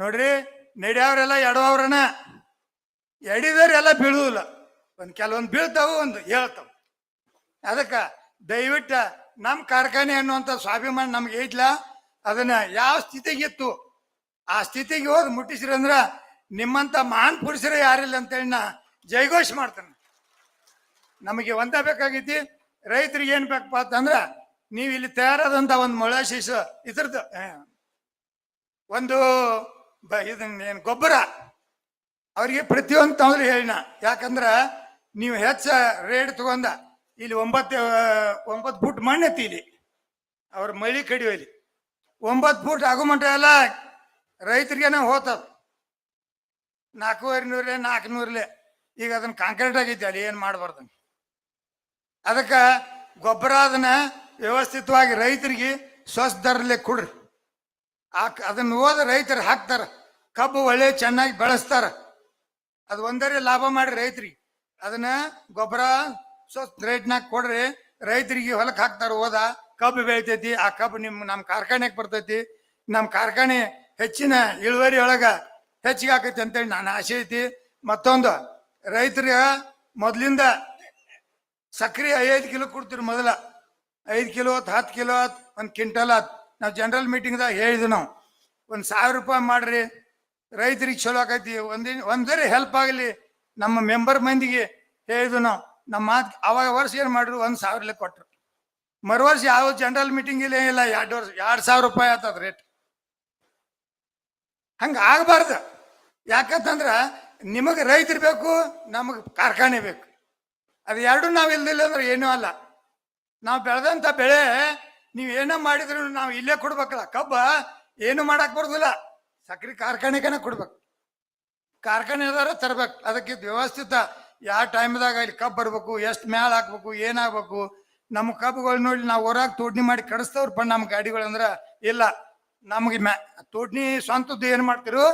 ನೋಡ್ರಿ, ನಡೆಯವ್ರೆಲ್ಲ ಎಡವವ್ರನ ಎಡಿದವ್ರೆಲ್ಲ ಬೀಳುವುದಿಲ್ಲ ಒಂದು ಕೆಲವೊಂದು ಬೀಳ್ತಾವು, ಒಂದು ಹೇಳ್ತಾವ. ಅದಕ್ಕೆ ದಯವಿಟ್ಟು ನಮ್ಮ ಕಾರ್ಖಾನೆ ಅನ್ನುವಂಥ ಸ್ವಾಭಿಮಾನ ನಮ್ಗೆ ಐತ್ಲ? ಅದನ್ನ ಯಾವ ಸ್ಥಿತಿಗಿತ್ತು ಆ ಸ್ಥಿತಿಗೆ ಹೋದ್ ಮುಟ್ಟಿಸ್ರಿ ಅಂದ್ರ ನಿಮ್ಮಂತ ಮಹಾನ್ ಪುರುಷರು ಯಾರಿಲ್ಲ ಅಂತೇಳಿ ನಾ ಜೈಘೋಷ್ ಮಾಡ್ತಾನೆ. ನಮಗೆ ಒಂದ ಬೇಕಾಗೈತಿ, ರೈತರಿಗೆ ಏನ್ ಬೇಕಪ್ಪ ಅಂತಂದ್ರ ನೀವು ಇಲ್ಲಿ ತಯಾರಾದಂತ ಒಂದು ಮೊಳಶೀಸ್ ಇದ್ರದ್ದು ಒಂದು ಬ- ಇದನ್ನ ಏನು ಗೊಬ್ಬರ? ಅವರಿಗೆ ಪ್ರತಿಯೊಂದು ತಂದ್ರೆ ಹೇಳಿನ. ಯಾಕಂದ್ರೆ ನೀವು ಹೆಚ್ಚ ರೇಟ್ ತಗೊಂಡ ಇಲ್ಲಿ ಒಂಬತ್ತು ಒಂಬತ್ತು ಫುಟ್ ಮಣ್ಣು ಇಲ್ಲಿ ಅವ್ರ ಮಳಿ ಕಡಿಯೋಲಿ. ಒಂಬತ್ತು ಫುಟ್ ಆಗುಮಂಟ ಎಲ್ಲ ರೈತರಿಗೇನೆ ಹೋತದ. ನಾಲ್ಕೂವರೆ ನೂರಲೆ ನಾಲ್ಕು ನೂರಲೆ ಈಗ ಅದನ್ನ ಕಾಂಕ್ರೀಟ್ ಆಗೈತಿ ಅಲ್ಲಿ ಏನು ಮಾಡಬಾರ್ದು? ಅದಕ್ಕೆ ಗೊಬ್ಬರ ಅದನ್ನ ವ್ಯವಸ್ಥಿತವಾಗಿ ರೈತರಿಗೆ ಸ್ವಸ್ಥ ದರಲ್ಲೇ ಕೊಡ್ರಿ. ಆ ಅದನ್ನ ಓದ ರೈತರು ಹಾಕ್ತಾರ. ಕಬ್ಬು ಒಳ್ಳೆ ಚೆನ್ನಾಗಿ ಬೆಳೆಸ್ತಾರ. ಅದು ಒಂದರೇ ಲಾಭ ಮಾಡಿ ರೈತರಿಗೆ. ಅದನ್ನ ಗೊಬ್ಬರ ಸ್ವಸ್ಥ ರೇಟ್ನಾಗ ಕೊಡ್ರಿ. ರೈತರಿಗೆ ಹೊಲಕ್ಕೆ ಹಾಕ್ತಾರ ಹೋದ ಕಬ್ಬು ಬೆಳಿತೈತಿ. ಆ ಕಬ್ಬು ನಿಮ್ಮ ನಮ್ಮ ಕಾರ್ಖಾನೆಗೆ ಬರ್ತೈತಿ. ನಮ್ಮ ಕಾರ್ಖಾನೆ ಹೆಚ್ಚಿನ ಇಳುವರಿ ಒಳಗ ಹೆಚ್ಚಿಗೆ ಆಕೈತಿ ಅಂತೇಳಿ ನಾನು ಆಸೆ ಐತಿ. ಮತ್ತೊಂದು, ರೈತರಿಗೆ ಮೊದಲಿಂದ ಸಕ್ರೆ ಐದು ಕಿಲೋ ಕೊಡ್ತೀರಿ ಮೊದಲ. ಐದು ಕಿಲೋ ಹತ್ತು ಕಿಲೋ ಆತ್ ಒಂದು ಕ್ವಿಂಟಲ್ ಹತ್ತು ನಾವು ಜನರಲ್ ಮೀಟಿಂಗ್ದಾಗ ಹೇಳಿದ್ವಿ ನಾವು. ಒಂದು ಸಾವಿರ ರೂಪಾಯಿ ಮಾಡ್ರಿ, ರೈತರಿಗೆ ಚಲೋ ಆಕೈತಿ, ಒಂದಿನ, ಒಂದರೆ ಹೆಲ್ಪ್ ಆಗಲಿ, ನಮ್ಮ ಮೆಂಬರ್ ಮಂದಿಗೆ ಹೇಳಿದ್ವಿ ನಾವು. ನಮ್ಮ ಮಾತು, ಅವಾಗ ವರ್ಷ ಏನು ಮಾಡಿದ್ರು ಒಂದು ಸಾವಿರಲೇ ಕೊಟ್ಟರು ಮರು ವರ್ಷ ಯಾವ ಜನರಲ್ ಮೀಟಿಂಗ್ ಇಲ್ಲ ಇಲ್ಲ ಎರಡು ವರ್ಷ, ಎರಡು ಸಾವಿರ ರೂಪಾಯಿ ಆತದ ರೇಟ್ ಹಂಗ ಆಗಬಾರ್ದು. ಯಾಕಂತಂದ್ರೆ, ನಿಮಗೆ ರೈತರು ಬೇಕು, ನಮಗೆ ಕಾರ್ಖಾನೆ ಬೇಕು. ಅದು ಎರಡು ನಾವು ಇಲ್ದಿಲ್ಲ ಅಂದ್ರೆ ಏನೂ ಅಲ್ಲ. ನಾವು ಬೆಳೆದಂಥ ಬೆಳೆ ನೀವು ಏನೋ ಮಾಡಿದ್ರು ನಾವು ಇಲ್ಲೇ ಕೊಡ್ಬೇಕಲ್ಲ, ಕಬ್ಬ ಏನು ಮಾಡಕ್ ಬರೋದಿಲ್ಲ. ಸಕ್ರೆ ಕಾರ್ಖಾನೆಗನ ಕೊಡ್ಬೇಕು. ಕಾರ್ಖಾನೆದಾರ ತರ್ಬೇಕು. ಅದಕ್ಕೆ ವ್ಯವಸ್ಥಿತ, ಯಾವ ಟೈಮ್ದಾಗ ಇಲ್ಲಿ ಕಬ್ಬು ಬರ್ಬೇಕು, ಎಷ್ಟು ಮ್ಯಾಲ ಹಾಕ್ಬೇಕು, ಏನಾಗ್ಬೇಕು, ನಮ್ಮ ಕಬ್ಬುಗಳು ನೋಡಿ ನಾವು ಹೊರಗೆ ತೋಡ್ನಿ ಮಾಡಿ ಕಡಿಸ್ತವ್ರು ಪಣ್ಣ ನಮ್ಮ ಗಾಡಿಗಳು ಅಂದ್ರೆ ಇಲ್ಲ. ನಮಗೆ ಮ್ಯಾ, ತೋಡ್ನಿ ಸ್ವಂತದ್ದು ಏನು ಮಾಡ್ತಿರು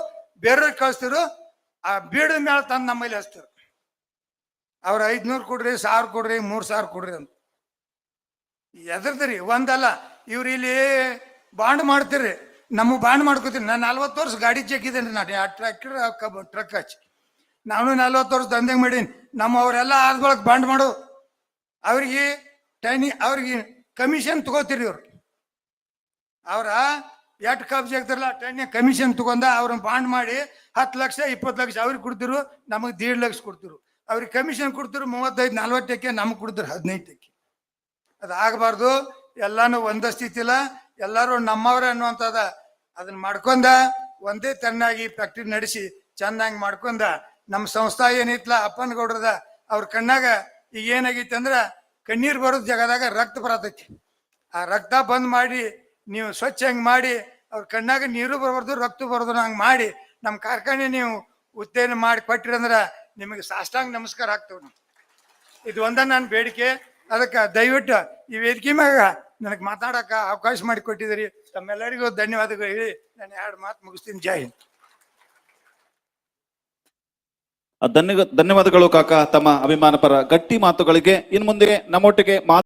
ಬೇರೆಯವ್ರಿಗೆ ಕಳಿಸ್ತಿರು, ಆ ಬೀಡದ ಮೇಲೆ ತಂದು ನಮ್ಮಲ್ಲಿ ಹಚ್ತಾರೆ. ಅವ್ರು ಐದ್ನೂರು ಕೊಡ್ರಿ, ಸಾವಿರ ಕೊಡ್ರಿ, ಮೂರು ಸಾವಿರ ಕೊಡ್ರಿ ಅಂತ. ಎದ್ರದ್ರಿ, ಒಂದಲ್ಲ. ಇವ್ರು ಇಲ್ಲಿ ಬಾಂಡ್ ಮಾಡ್ತೀರಿ. ನಮ್ಮ ಬಾಂಡ್ ಮಾಡ್ಕೋತೀನಿ ನಾನು ನಲ್ವತ್ತು ವರ್ಷ ಗಾಡಿ ಚೆಕ್ಕಿದ್ದೇನೆ ನಾನು. ಆ ಟ್ರ್ಯಾಕ್ಟರ್ ಕಬ್ ಟ್ರಕ್ ಹಚ್ಚಿ. ನಾನು ನಲ್ವತ್ತು ವರ್ಷ ದಂಧೆಗೆ ಮಾಡೀನಿ. ನಮ್ಮ ಅವರೆಲ್ಲ ಆದ್ಗೊಳಕ್ ಬಾಂಡ್ ಮಾಡು. ಅವ್ರಿಗೆ ಟೈನಿ ಅವ್ರಿಗೆ ಕಮಿಷನ್ ತಗೋತೀರಿ ಇವ್ರು. ಅವರ ಎಷ್ಟು ಕಬ್ಜ್ ಆಗ್ತಾರಲ್ಲ ಟೈನಿ ಕಮಿಷನ್ ತಗೊಂಡ ಅವ್ರನ್ನ ಬಾಂಡ್ ಮಾಡಿ ಹತ್ತು ಲಕ್ಷ, ಇಪ್ಪತ್ತು ಲಕ್ಷ ಅವ್ರಿಗೆ ಕೊಡ್ತಿರು. ನಮಗೆ ದೇಡ್ ಲಕ್ಷ ಕೊಡ್ತಿರು. ಅವ್ರಿಗೆ ಕಮಿಷನ್ ಕೊಡ್ತಿರು, ಮೂವತ್ತೈದು ನಲ್ವತ್ತಕ್ಕೆ ನಮಗೆ ಕೊಡ್ತಿರು ಹದಿನೈದಕ್ಕೆ ಅದು ಆಗಬಾರ್ದು ಎಲ್ಲಾನು ಒಂದ ಇಲ್ಲ ಎಲ್ಲರೂ ನಮ್ಮವ್ರೆ ಅನ್ನುವಂಥದ ಅದನ್ನ ಮಾಡ್ಕೊಂಡ, ಒಂದೇ ತನ್ನಾಗಿ ಫ್ಯಾಕ್ಟ್ರಿ ನಡೆಸಿ ಚೆನ್ನಾಗಿ ಮಾಡ್ಕೊಂಡ ನಮ್ಮ ಸಂಸ್ಥಾ ಏನೈತ್ಲ ಅಪ್ಪನ ಗೌಡ್ರದ ಅವ್ರ ಕಣ್ಣಾಗ ಈಗ ಏನಾಗೈತಿ ಅಂದ್ರ ಕಣ್ಣೀರು ಬರೋದ್ ಜಾಗದಾಗ ರಕ್ತ ಬರತೈತಿ. ಆ ರಕ್ತ ಬಂದ್ ಮಾಡಿ, ನೀವು ಸ್ವಚ್ಛ ಹಂಗ್ ಮಾಡಿ, ಅವ್ರ ಕಣ್ಣಾಗ ನೀರು ಬರಬಾರ್ದು, ರಕ್ತ ಬರೋದು ಹಂಗೆ ಮಾಡಿ ನಮ್ಮ ಕಾರ್ಖಾನೆ ನೀವು ಉತ್ತೇಜನ ಮಾಡಿ ಕೊಟ್ಟಿರಿ ಅಂದ್ರ ನಿಮಗೆ ಸಾಷ್ಟಾಂಗ ನಮಸ್ಕಾರ ಆಗ್ತವೆ. ಇದು ಒಂದ ನನ್ನ ಬೇಡಿಕೆ. ಅದಕ್ಕೆ ದಯವಿಟ್ಟು ಈ ವೇದಿಕೆ ಮ್ಯಾಗ ನನಗೆ ಮಾತಾಡಕ ಅವಕಾಶ ಮಾಡಿ ಕೊಟ್ಟಿದ್ದೀರಿ. ತಮ್ಮೆಲ್ಲರಿಗೂ ಧನ್ಯವಾದಗಳು ಹೇಳಿ ನಾನು ಎರಡು ಮಾತು ಮುಗಿಸ್ತೀನಿ. ಜೈ ಹಿಂದ್. ಧನ್ಯ ಧನ್ಯವಾದಗಳು ಕಾಕ. ತಮ್ಮ ಅಭಿಮಾನ ಪರ ಗಟ್ಟಿ ಮಾತುಗಳಿಗೆ ಇನ್ ಮುಂದೆ ನಮ್ಮೊಟ್ಟಿಗೆ ಮಾತು